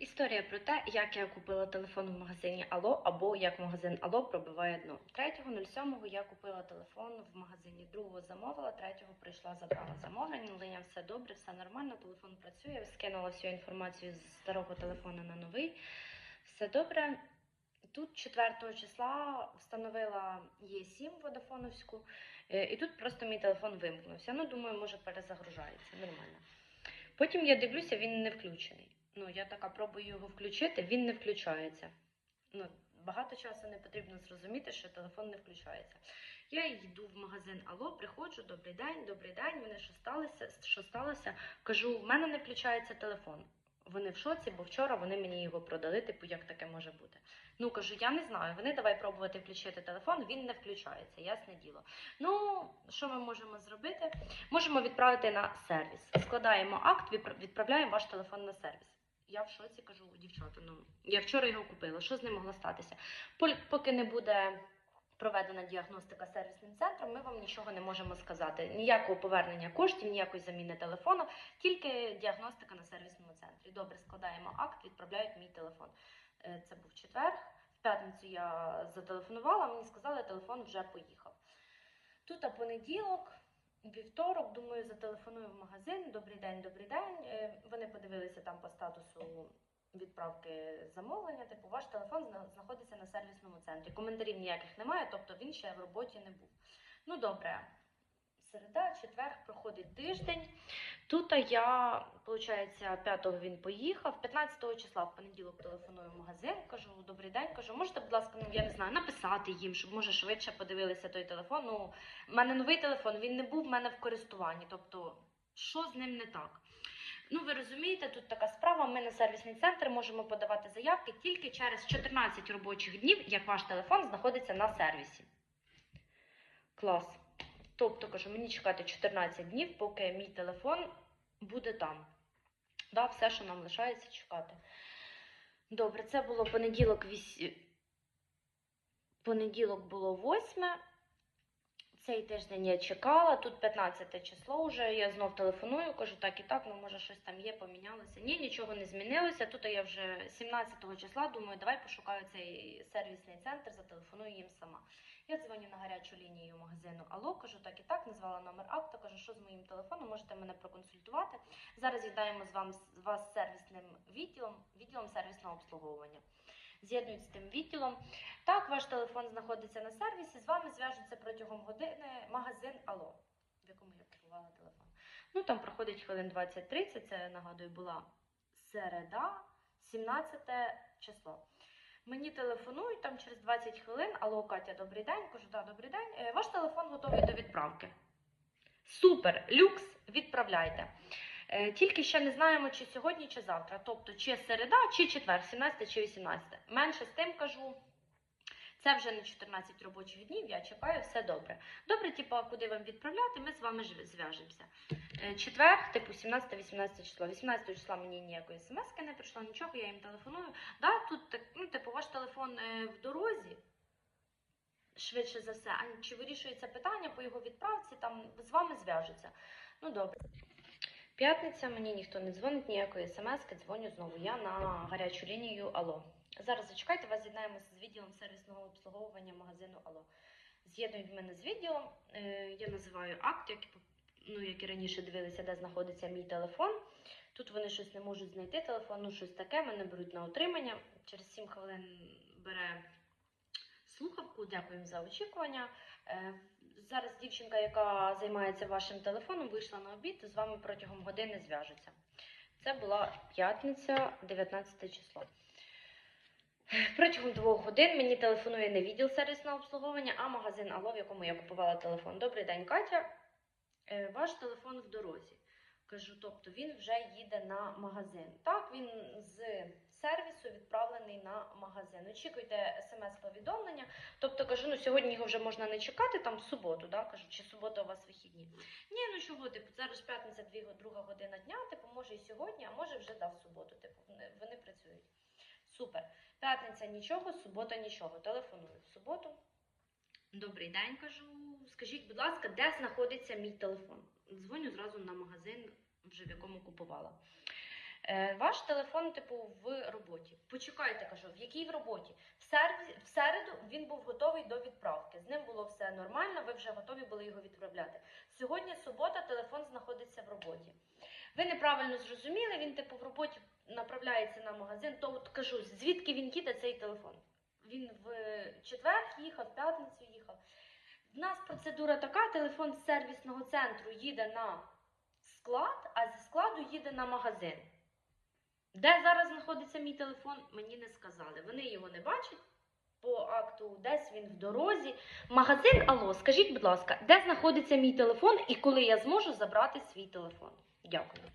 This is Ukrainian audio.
Історія про те, як я купила телефон в магазині Алло або як магазин Алло пробиває дно. 3.07 я купила телефон в магазині, другого замовила, третього прийшла, забрала замовлення. Линя все добре, все нормально, телефон працює. Скинула всю інформацію з старого телефону на новий. Все добре. Тут 4 числа встановила Є7 водофоновську, е, і тут просто мій телефон вимкнувся. Ну, думаю, може перезагружається. Нормально. Потім я дивлюся, він не включений. Ну, я така пробую його включити, він не включається. Ну, багато часу не потрібно зрозуміти, що телефон не включається. Я йду в магазин Алло, приходжу, добрий день, добрий день. Вони що сталося? Що сталося? Кажу, в мене не включається телефон. Вони в шоці, бо вчора вони мені його продали, типу, як таке може бути. Ну кажу, я не знаю. Вони давай пробувати включити телефон, він не включається, ясне діло. Ну, що ми можемо зробити? Можемо відправити на сервіс. Складаємо акт, відправляємо ваш телефон на сервіс. Я в шоці кажу, дівчата, ну я вчора його купила. Що з ним могло статися? Поки не буде проведена діагностика сервісним центром, ми вам нічого не можемо сказати. Ніякого повернення коштів, ніякої заміни телефону, тільки діагностика на сервісному центрі. Добре, складаємо акт, відправляють мій телефон. Е, Це був четвер. В п'ятницю я зателефонувала, мені сказали, телефон вже поїхав. Тут а понеділок, вівторок, думаю, зателефоную в магазин. Добрий день, добрий день. Е, Вони подивилися там по статусу відправки замовлення. Типу, ваш телефон знаходиться на сервісному центрі. Коментарів ніяких немає, тобто він ще в роботі не був. Ну добре. Середа, четвер, проходить тиждень. Тут я, виходить, 5-го він поїхав. 15 числа в понеділок телефоную в магазин, кажу, добрий день, кажу, можете, будь ласка, ну я не знаю, написати їм, щоб може швидше подивилися той телефон. Ну, в мене новий телефон, він не був в мене в користуванні. Тобто, що з ним не так? Ну, ви розумієте, тут така справа. Ми на сервісний центр можемо подавати заявки тільки через 14 робочих днів, як ваш телефон знаходиться на сервісі. Клас. Тобто, кажу, мені чекати 14 днів, поки мій телефон буде там. Да, все, що нам лишається чекати. Добре, це було понеділок, віс... понеділок було 8. Цей тиждень я чекала, тут 15 число вже. Я знов телефоную, кажу, так і так, ну може щось там є, помінялося. Ні, нічого не змінилося. Тут я вже 17 числа думаю, давай пошукаю цей сервісний центр, зателефоную їм сама. Я дзвоню на гарячу лінію магазину Алло, кажу, так і так, назвала номер акта, кажу, що з моїм телефоном, можете мене проконсультувати. Зараз з'єднаємо з вами з вас сервісним відділом, відділом сервісного обслуговування. З'єднують з тим відділом. Так, ваш телефон знаходиться на сервісі. З вами зв'яжуться протягом години магазин Алло, в якому я купувала телефон. Ну там проходить хвилин 20-30. Це нагадую, була середа, 17 число. Мені телефонують там через 20 хвилин. Алло, Катя, добрий день. Кажу, да, добрий день. Е, Ваш телефон готовий до відправки. Супер, люкс, відправляйте. Е, Тільки ще не знаємо, чи сьогодні, чи завтра. Тобто, чи середа, чи четвер, 17 чи 18. Менше з тим кажу. Це вже не 14 робочих днів, я чекаю, все добре. Добре, типу, куди вам відправляти, ми з вами зв'яжемося. Е, Четвер, типу, 17-18 число. 18 числа мені ніякої смс не прийшло, нічого, я їм телефоную. Да, тут, ну, типу, ваш телефон е, в дорозі, швидше за все. А чи вирішується питання по його відправці, там з вами зв'яжуться. Ну, добре. П'ятниця, мені ніхто не дзвонить, ніякої смс-ки, дзвоню знову я на гарячу лінію Алло. Зараз зачекайте, вас з'єднаємося з відділом сервісного обслуговування магазину Алло. З'єднують мене з відділом. Е, я називаю акт, як, ну, як і раніше дивилися, де знаходиться мій телефон. Тут вони щось не можуть знайти телефон, ну щось таке, мене беруть на отримання. Через 7 хвилин бере слухавку. Дякуємо за очікування. Е, Зараз дівчинка, яка займається вашим телефоном, вийшла на обід, з вами протягом години зв'яжуться. Це була п'ятниця, 19 число. Протягом двох годин мені телефонує не відділ сервісного обслуговування, а магазин Алло, в якому я купувала телефон. Добрий день, Катя. Е, Ваш телефон в дорозі. Кажу, тобто він вже їде на магазин. Так, він з сервісу відправлений на магазин. Очікуйте смс-повідомлення. Тобто кажу, ну сьогодні його вже можна не чекати, там в суботу, да? кажу, чи субота у вас вихідні. Ні, ну чого, типу, зараз п'ятниця, друга година дня, типу, може і сьогодні, а може вже да, в суботу. Типу, вони працюють. Супер. П'ятниця нічого, субота нічого. Телефоную в суботу. Добрий день, кажу. Скажіть, будь ласка, де знаходиться мій телефон? Дзвоню зразу на магазин, вже в якому купувала. Е, ваш телефон, типу, в роботі. Почекайте, кажу, в якій в роботі? В, серві... в середу він був готовий до відправки. З ним було все нормально, ви вже готові були його відправляти. Сьогодні субота, телефон знаходиться в роботі. Ви неправильно зрозуміли, він типу в роботі направляється на магазин. То от кажу, звідки він їде цей телефон? Він в четвер їхав, в п'ятницю їхав. У нас процедура така: телефон з сервісного центру їде на склад, а зі складу їде на магазин. Де зараз знаходиться мій телефон, мені не сказали. Вони його не бачать. По акту десь він в дорозі. Магазин Алло, скажіть, будь ласка, де знаходиться мій телефон і коли я зможу забрати свій телефон? Дякую.